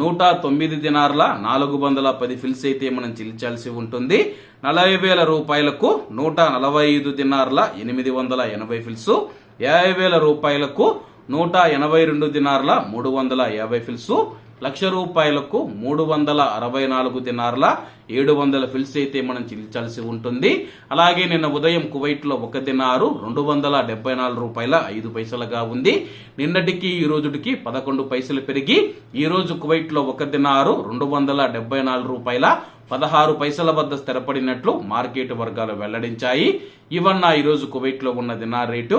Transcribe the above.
నూట తొమ్మిది దినార్ల నాలుగు వందల పది ఫిల్స్ అయితే మనం చెల్లించాల్సి ఉంటుంది. నలభై వేల రూపాయలకు నూట నలభై ఐదు దినార్ల ఎనిమిది వందల ఎనభై ఫిల్స్ యాభై వేల రూపాయలకు నూట ఎనభై రెండు దినార్ల మూడు వందల యాభై ఫిల్స్ లక్ష రూపాయలకు మూడు వందల అరవై నాలుగు దినార్ల ఏడు వందల ఫిల్స్ అయితే మనం చెల్లించాల్సి ఉంటుంది. అలాగే నిన్న ఉదయం కువైట్లో ఒక దినారు రెండు వందల డెబ్బై నాలుగు రూపాయల ఐదు పైసలుగా ఉంది. నిన్నటికి ఈ రోజుటికి పదకొండు పైసలు పెరిగి ఈ రోజు కువైట్లో ఒక దినారు రెండు వందల డెబ్బై నాలుగు రూపాయల పదహారు పైసల వద్ద స్థిరపడినట్లు మార్కెట్ వర్గాలు వెల్లడించాయి. ఇవన్న ఈరోజు కువైట్లో ఉన్న దినార్ రేటు